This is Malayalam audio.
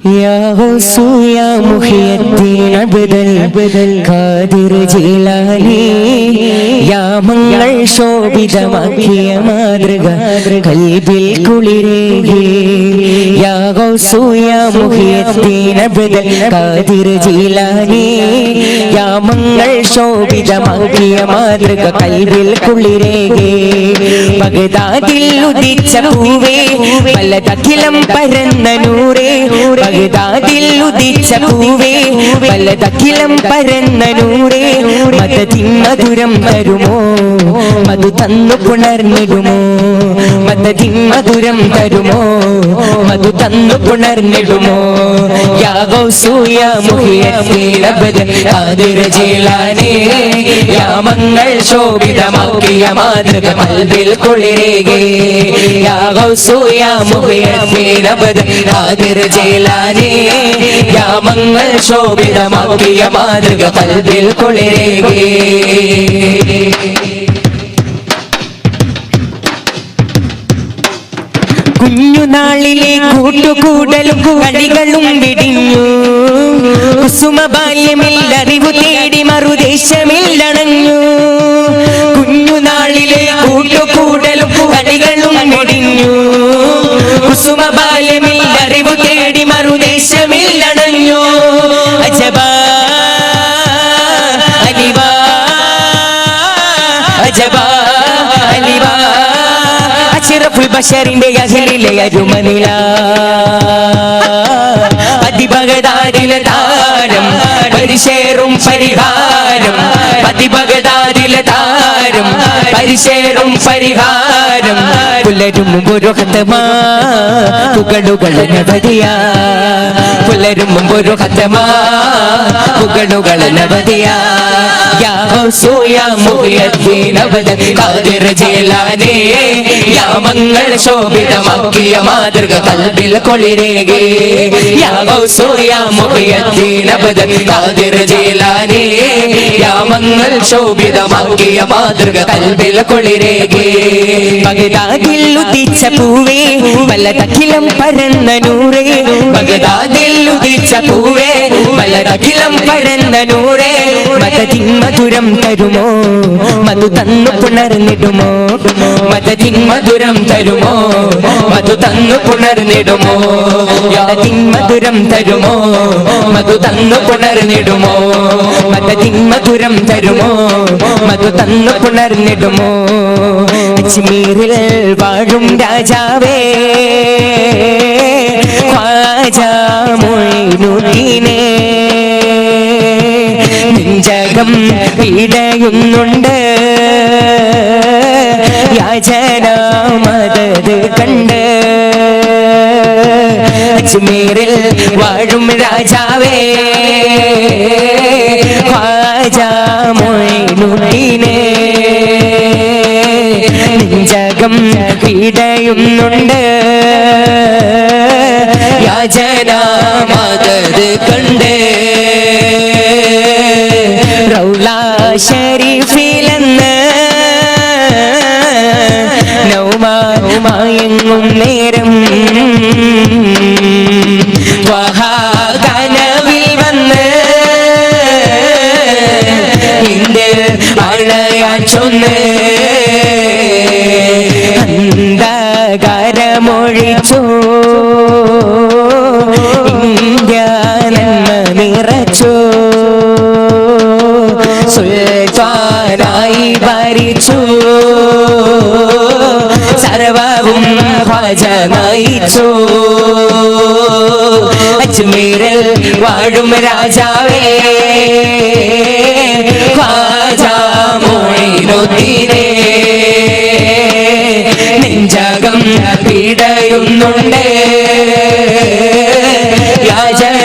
يا غوث يا محي الدين بدل بدل ഖാദിർ ജീലാനി യാ മങ്ങൾ ശോഭിതമാക്കിയ മാതൃക കൽബിൽ കുളിരേകി യാ ഗൗസു യാ മുഹിയദ്ദീൻ അബ്ദൽ ഖാദിർ ജീലാനി യാ മങ്ങൾ ശോഭിതമാക്കിയ മാതൃക കൽബിൽ കുളിരേകി ബഗ്ദാദിൽ ഉദിച്ച പൂവേ പലതഖിലം പരന്ന നൂറേ ബഗ്ദാദിൽ ഉദിച്ച പൂവേ പലതഖിലം പരന്ന നൂറേ മതത്തിൻ മധുരം തരുമോ? മധു തന്നു പുണർന്നിടുമോ? മതത്തിൻ മധുരം തരുമോ? മധു തന്നു പുണർന്നിടുമോ? യാ സൂയ യാ മുഹിയദ്ദീൻ അബ്ദൽ ഖാദിർ ജീലാനി യാ മങ്ങൾ ശോഭിതമാക്കിയ മാതൃക മൽവിൽ കുളിരേകേ. യാ സൂയ യാ മുഹിയദ്ദീൻ അബ്ദൽ ഖാദിർ ജീലാനി യാ മങ്ങൾ ശോഭിതമാക്കിയ മാതൃക മൽവിൽ കുളിരേകേ. കുഞ്ഞുനാളിലെ കൂട്ടുകൂടലും കളികളും വിടിഞ്ഞു. കുസുമ ബാല്യമില്ല അറിവ് തേടി മറുദേശമില്ലണഞ്ഞു ബഷറിന്റെ അഖിലിലെ അരുമനില. അതിഭഗതാരിലെ താരം പരിശേറും പരിഹാരം. അതിഭഗതാരിലെ താരം പരിശേറും പരിഹാരം. പുലരും പുരോഹതമാ ഹതമാ പുകളുകൾ നവതിയ. പുലരും പുരോഹതമാ ഹതമാ പുകളുകൾ നവതിയ. യാ ഹൗസു യാ മുഹിയദ്ദീൻ അബ്ദൽ ഖാദിർ ജീലാനി യാ മംഗൾ ശോഭിതമാക്കിയ മാതൃക കൽബിൽ കൊളിരേകേ. യാ ഹൗസു യാ മുഹിയദ്ദീൻ അബ്ദൽ ഖാദിർ ജീലാനി. യാ മംഗൾ ശോഭിതമാക്കിയ മാതൃക കൽബിൽ കൊളിരേകേ. ബഗദാദിൽ ഉദിച്ച പൂവേ പലതഖിലം പരന്ന നൂറേ. ബഗദാദിൽ ഉദിച്ച പൂവേ പലതഖിലം പരന്ന നൂറേ. മതതിൻ മധുരം തരുമോ? മധു തന്നു പുണർന്നിടുമോ? മധുരം തരുമോ? മധു തന്നു പുണർന്നിടുമോ? മധുരം തരുമോ? മധു തന്നു പുണർന്നിടുമോ? മധുരം തരുമോ? മധു തന്നു പുണർന്നിടുമോ? അജ്മീറിൽ വാഴും രാജാവേ ഖ്വാജാ മൊയ്നുദ്ദീനേ. നെഞ്ചകം പീഡയുന്നുണ്ട് യാചന മദത് കണ്ട്. അജ്മീറിൽ വാഴും രാജാവേ ഖ്വാജാ ജഗം പീഡയുന്നുണ്ട്. യാചന നേരം വഹാകനവിൽ വന്ന് എന്റെ അണയാച്ചൊന്ന് ചൊന്ന് അന്ധകാരമൊഴിച്ചോ. നിറച്ചോ. സുൽത്താനായി ഭരിച്ചു ഭജ നയിച്ചു അജ്മീരിൽ വാഴും രാജാവേ ജഗം മൊയ്നുദ്ദീനേ. നെഞ്ചകം യാചന